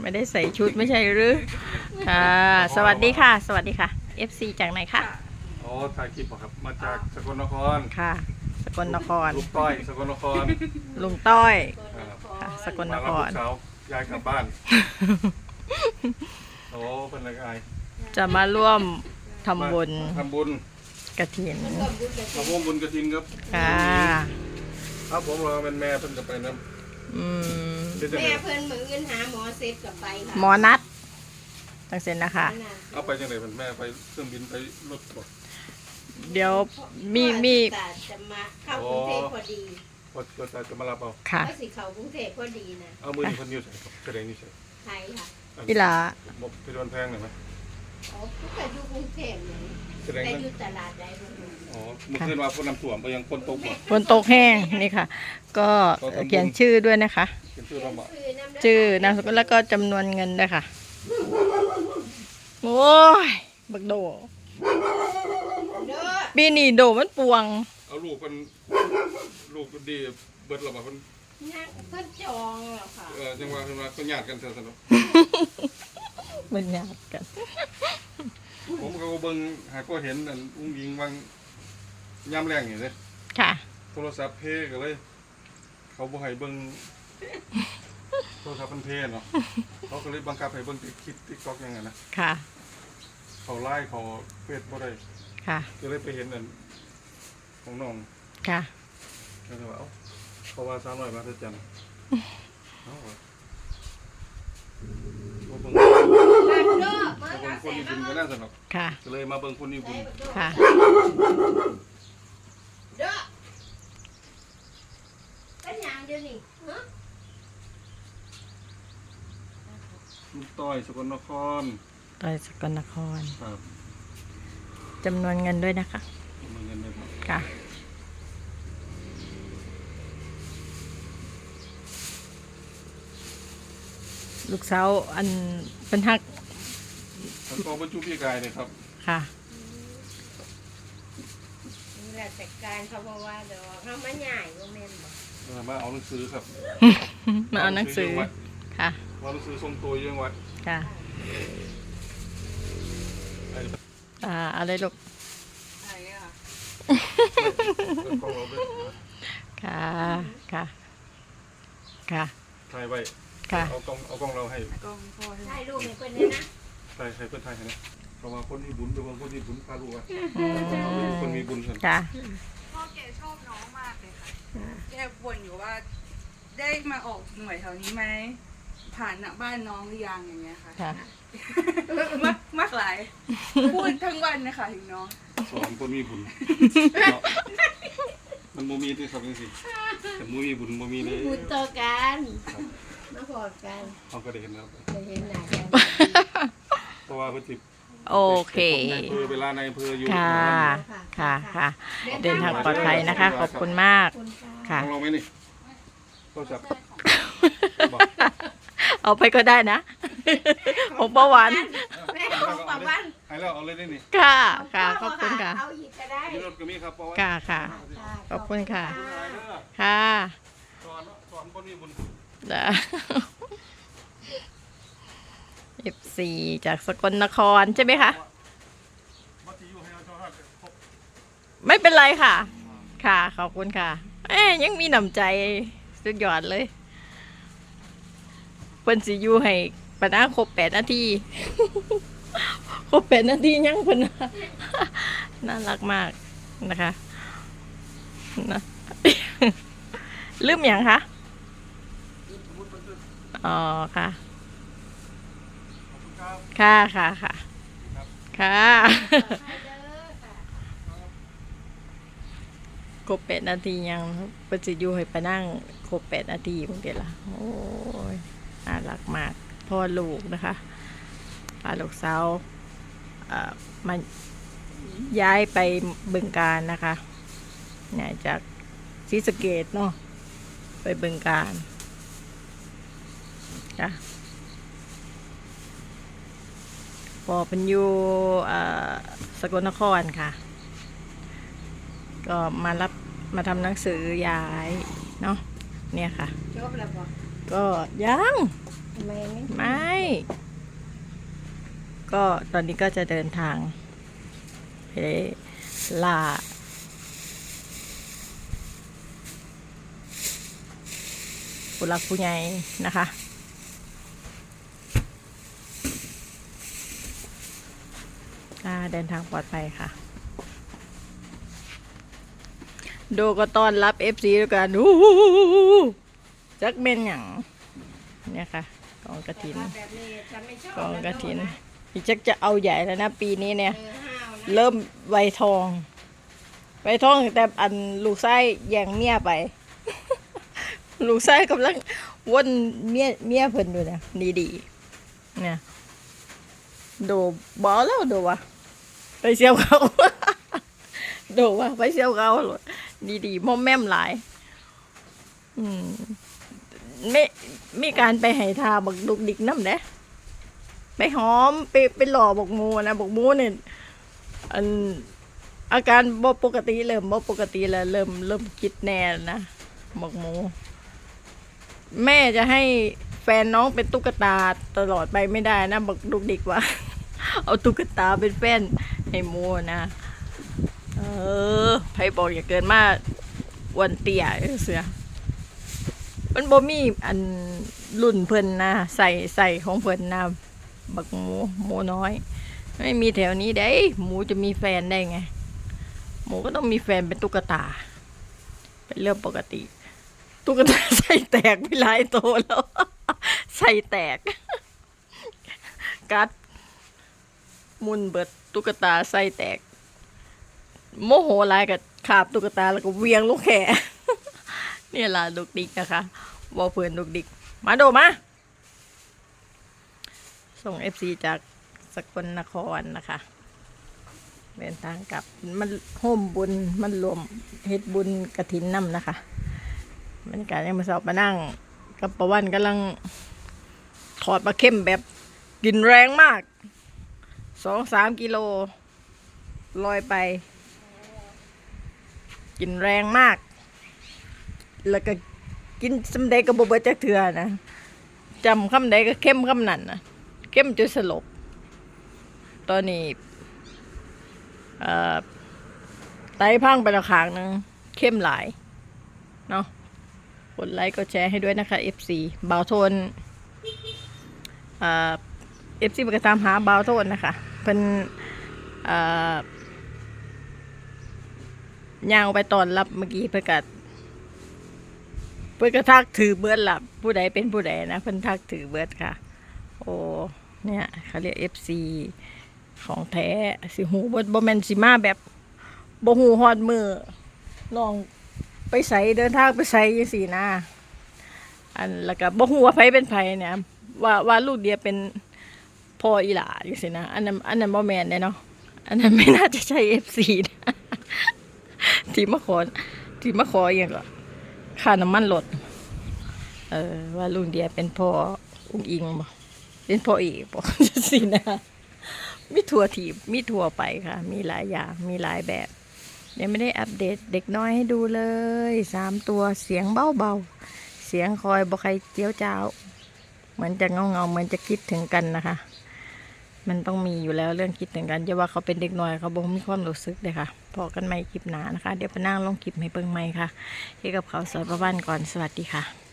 ไม่ได้ใส่ชุดไม่ใช่หรือค่ะสวัสดีค่ะ สวัสดีค่ะ FC จากไหนคะอ๋อถ่ายคลิปเหรอครับ มาจากสกลนครค่ะ สกลนคร ลูกต้อยสกลนครลุงต้อยอ่าค่ะสกลนมาครับลูรกสาวยายกลับบ้านโอ้เป็นอะไรกันไงจะมาร่วมทำบุญทำบุญกระถินมาร่วมบุญกระถินครับค่ะ ครับผมเราเป็นแม่เพิ่นจะไปน้อืมำเป็นจัง แม่ไดเพิ่นมือเงินหาหมอเสร็จกับไปค่ะหมอนัดตังเซ็นนะคะนั่นน่ะเอาไปจังไดเป็นแม่ไปเครื่องบินไปรถบ่เดี๋ยวมีมีแต่จะมาเข้ากรุงเทพพอดีพอจะจะมารับเอาค่ะก็สิเข้ากรุงเทพพอดีนะเอามือนี่คนนิ้วใส่ครับแสดงนิ้วใส่ไทยค่ะอีหลาบอกไปโดนแพงหน่อยไหมอ๋อผู้ไปอยู่กรุงเทพเลยแสดงไปว่าอยู่ตลาดใดบ่รู้อ๋อเมื่อคืนว่าคนนำถ่วมไปยังคนตกบ่บนโต๊ะแห้งนี่ค่ะ ก็เขียนชื่อด้วยนะคะ เป็นชื่อเราบ่ชื่อน้ำชื่อนามสกุลแล้วก็จำนวนเงินด้วยค่ะ โอ้ย บักโดเด้อปีนี้โดมันปวง เอาลูกเป็นลูกเป็นดีเบิดเราบ่เพิ่นนั่งเพิ่นจองแล้วค่ะเออจังว่าเพิ่นว่าเขาญาติกันเถอะสนุกมันยากกัน ผมก็เบิ่งหาก็เห็นอันอุ้งยิงวางย่ำแรงอยู่เด้ค่ะ โทรศัพท์เพก็เลย เขาบ่ให้เบิ่ง โทรศัพท์มันเพเนาะเขาก็เลยบังคับให้เบิ่งแต่คลิป TikTok อย่างนั้นนะค่ะ เขาไลน์เขาเฟซบ่ได้ค่ะก็เลยไปเห็นอันของน้องค่ะก็เลยว่าเอ้าเขาว่า300บาทเท่าจันเอ้าว่ะบ่เบิ่งมาเด้อมาบ่เบิ่กางคแสนญี่มาปุ่นก็เด้อน่าสนุกค่ะ ก็เลยมาเบิ่งคนญี่ปุ่นค่ะเด้อเป็นหยังเดี๋ยวนี้ฮะ ลูกต้อยสกลนครต่อยสกลนครครับจำนวนเงินด้วยนะคะเอาเงินได้บ่ค่ะลูกสาวอันเป็นฮักท่านกองบรรจุพี่กายเนี่ยครับ ค่ะนี่แหละแต่การเขาบอกว่าเดี๋ยวเขามาใหญ่ก็แม่นบ่เออมาเอาหนังสือครับ มาเอาหนังสือค่ะ เอาหนังสือทรงตัวเยังไว้ค่ะไอ้อ่าอะไรลูกเปิดกล้องเราด้วยค่ะ ค่ะ ค่ะถ่ายไว้ค่ะเอากล้องเอากล้องเราให้ถ่ายรูปให้เพิ่นเนี่ยนะถ่ายให้เพื่อนถ่ายให้นะเพราะว่าคนที่บุญเป็นคนที่บุญพาลูกอะอืมคนมีบุญกันค่ะพ่อแกชอบน้องมากเลยค่ะแกบ่นอยู่ว่าได้มาออกหน่วยแถวนี้ไหม ผ่านหน้าบ้านน้องหรือยังอย่างเงี้ยค่ะ ค่ะ มากมากหลาย พูดทั้งวันนะคะถึงน้อง สอนคนมีบุญเนาะมันโมมีที่ครับจริงๆแต่โมมีบุญโมมีเลยพูดต่อกันมาพอกันเขาก็ได้เห็นแล้วจะเห็นหน้ากันเพราะว่าเพื่อนติดโอเค ในอำเภอเวลาในอำเภออยู่ค่ะ ค่ะ ค่ะ เดินทางปลอดภัยนะคะ ขอบคุณมากขอบคุณค่ะ ค่ะ ของเราไหมนี่โทรศัพท์บอก เอาไปก็ได้นะ ผมประวันแม่ของป้าบ้านให้แล้วเอาเลยได้นี่ค่ะค่ะขอบคุณค่ะ เอาอีกก็ได้มีรถก็มีครับเพราะว่าค่ะค่ะ ขอบคุณค่ะถ่ายเด้อค่ะสอนสอนคนมีบุญจ้ะ F4 จากสกลนครใช่ไหมคะมัธยุให้เอาเจ้าภาพครบไม่เป็นไรค่ะ ค่ะ ขอบคุณค่ะ เอ้ยยังมีน้ำใจ สุดยอดเลยเพิ่นสิอยู่ให้ปะนะครบแปดนาที ครบแปดนาทียังเพิ่นน่ารักมากนะคะนะลืมอย่างคะอ๋อค่ะค่ะค่ะค่ะค่ะครบแปดนาทียังปฏิยูให้ไปนั่งครบแปดนาทีมึงเดี๋ยวละโอ้ย รักมากพ่อลูกนะคะพาลูกสาวเอ่อมาย้ายไปบึงการนะคะเนี่ยจากศรีสะเกดเนาะไปบึงการจ้ะพอเป็นอยู่เอ่อสกลนครค่ะ ก็มารับมาทำหนังสือย้ายเนาะเนี่ยค่ะ จบแล้วบ่ก็ยัง ทำไมไม่ไม่ ก็ตอนนี้ก็จะเดินทางไปล่าผู้หลักผู้ใหญ่นะคะ เดินทางปลอดภัยค่ะ โดก็ต้อนรับ FC ด้วยกันอู้จักเมนหยังเนี่ยค่ะ กองกระถินแต่ว่าแบบนี้จะไม่ชอบกองกระถินอีจักจะเอาใหญ่แล้วนะ ปีนี้เนี่ย เออห้าวนะเริ่มไวทองไวทองตั้งแต่อันลูกไส้แย่งเมียไป ลูกไส้กำลังวนเมียเมียเพิ่นอยู่เนี่ยดีดีๆเนี่ยโดบอแล้วโดวะไปเสียวเขา โดวะไปเสียวเขาเลยดีดีๆมอมแม่มหลาย อืม ไม่มีการไปให้ทาบักดุกดิกน้ำเด้ไปหอมไปไปหล่อบักมูนะบักมูเนี่ยอันอาการบ่ปกติเริ่มบ่ปกติแล้วเริ่มเริ่มคิดแน่นะบอกมู แม่จะให้แฟนน้องเป็นตุ๊กตาตลอดไปไม่ได้นะบอกลูกดิกว่า เอาตุ๊กตาเป็นแฟนให้มูนะเออไผบอกอย่าเกินมาอ้วันเตี้ยเสือ มันบ่มีอันรุ่นเพิ่นนะใส่ใส่ของเพิ่นนะบักหมูหมูน้อย ไม่มีแถวนี้ได้หมูจะมีแฟนได้ไง หมูก็ต้องมีแฟนเป็นตุ๊กตา เป็นเรื่องปกติ ตุ๊กตาใส่แตกไปหลายโตวแล้ว ใส่แตก กัด มุนเบิดตุ๊กตาใส่แตก โมโหลายกับขาบตุ๊กตาแล้วก็เวียงลูกแขเนี่ยล่ะลูกดิกนะคะวอเพื่อนลูกดิก มาโดมา ส่งเอฟซีจากสกลนครนะคะเดินทางกลับมันโฮมบุญมันรวมเฮ็ดบุญกระถินน้ำนะคะบรรยากาศยังมาสอบมานั่ง กับประวันกำลังถอดมาเข้มแบบกินแรงมากสองสามกิโลลอยไป กินแรงมาก แล้วก็กินสำใดก็บ่เบิดจักเทือนะจำคำใดก็เข้มคำนั้นนะเข้มจนสลบ ตอนนี้เอ่อไตพังไปและขางหนึงเข้มหลายเนาะกดไลค์กดแชร์ให้ด้วยนะคะ FC บ่าวโทนเอ่อ FC ไปกระตามหาบ่าวโทนนะคะเป็นเอ่อย่างไปตอนรับเมื่อกี้เพื่อกัด เพื่อนกระทักถือเบิร์ดหลับผู้ใดเป็นผู้ใดนะเพิ่อนทักถือเบิร์ดค่ะ โอ้เนี่ยเขาเรียก FC ของแท้สิหูบ่บ่แมนสิมาแบบบ่หูฮอดมือลองไปใส่เดินทางไปใส่จังซี่นะอันแล้วก็บหูว่าไผเป็นไผเนี่ยว่าว่าลูกเดียเป็นพ่ออีหลาจังซี่นะอันนั้นอันนั้นบ่แมนแน่เนาะอันนั้นไม่น่าจะใช่ FC นะที่มาขอที่มาขออย่างก็ ค่าน้ำมันลดเออว่าลุงเดียเป็นพ่ออุ้งอิงบ่เป็นพ่ออีกบ่สินะมีทัวร์ทีบมีทัวร์ไปค่ะ มีหลายอย่างมีหลายแบบ ยังไม่ได้อัปเดตเด็กน้อยให้ดูเลยสามตัวเสียงเบาๆ เสียงคอยบอใครเจียวเจ้า เหมือนจะเงาเงาเหมือนจะคิดถึงกันนะคะ มันต้องมีอยู่แล้วเรื่องคิดถึงกันจะว่าเขาเป็นเด็กน้อยเขาบอกมีความรู้สึกเลยค่ะพอกันใหม่คลิปหนานะคะ เดี๋ยวไปนั่งลงคลิปให้เบิ่งใหม่ค่ะให้กับเขาสวยประวันก่อนสวัสดีค่ะ